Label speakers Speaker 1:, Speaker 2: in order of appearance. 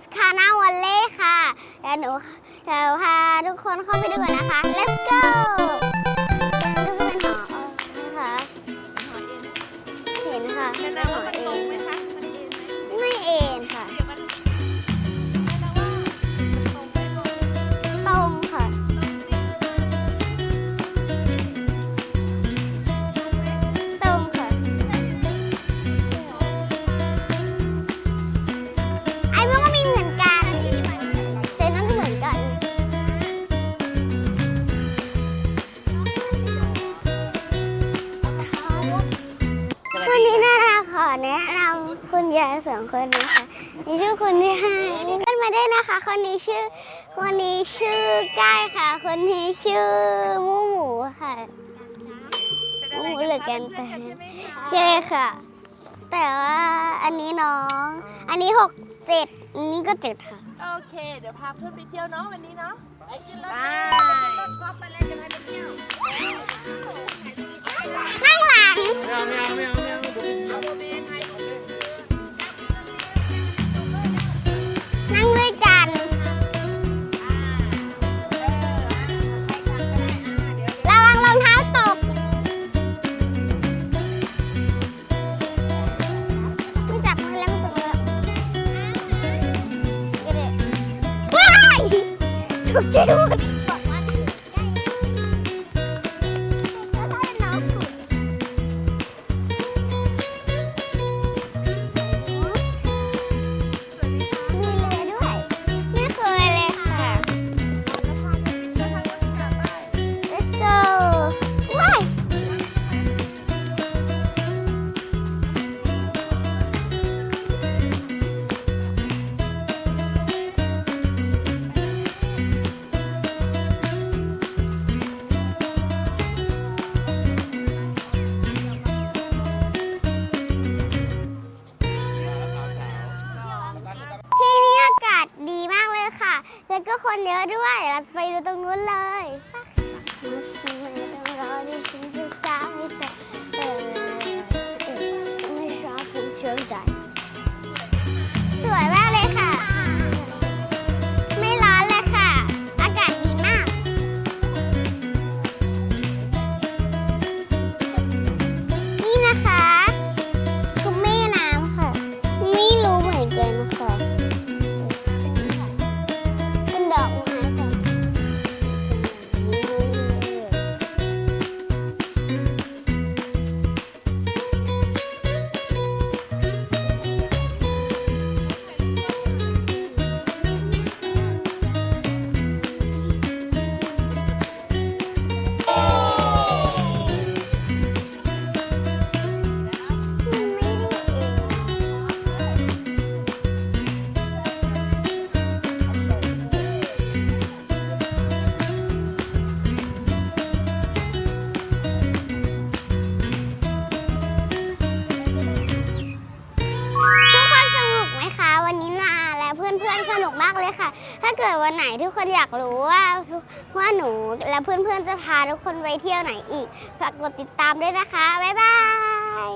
Speaker 1: สคานาวอลเล่ค่ะเดี๋ยวหนูเดี๋ยวพาทุกคนเข้าไปดูกันนะคะ let's go
Speaker 2: แนะนำคุ
Speaker 1: ณยายสองคนนะคะนี่ชื่อคุณที่ห้าขึ้นมาได้นะคะ คนนี้ชื่อ คนนี้ชื่อก้ายค่ะ คนนี้ชื่อมูหมูค่ะ
Speaker 2: เป็นอะไร
Speaker 1: โอ้เหลือแกน
Speaker 2: เป็
Speaker 1: แต่
Speaker 2: เพื่อนกันใช่ไหมคะ
Speaker 1: ใช่ค่ะ แต่ว่าอันนี้น้อง อันนี้หกเจ็ดอันนี้ก็เจ็ดค่ะ
Speaker 2: โอเค เดี๋ยวพาเพื่อนไปเที่ยวเนาะวันนี้เนาะ ไปขึ้นรถ
Speaker 3: ก็ไปเล่นกันไปเที่ยว
Speaker 1: ถูกใจ แล้วก็คนเยอะด้วย เราจะไปดูตรงนู้นเลยไม่รอดิฉันจะสร้างให้ สนุกมากเลยค่ะ ถ้าเกิดวันไหนทุกคนอยากรู้ว่าว่าหนูและเพื่อนๆจะพาทุกคนไปเที่ยวไหนอีกฝากกดติดตามด้วยนะคะ บ๊ายบาย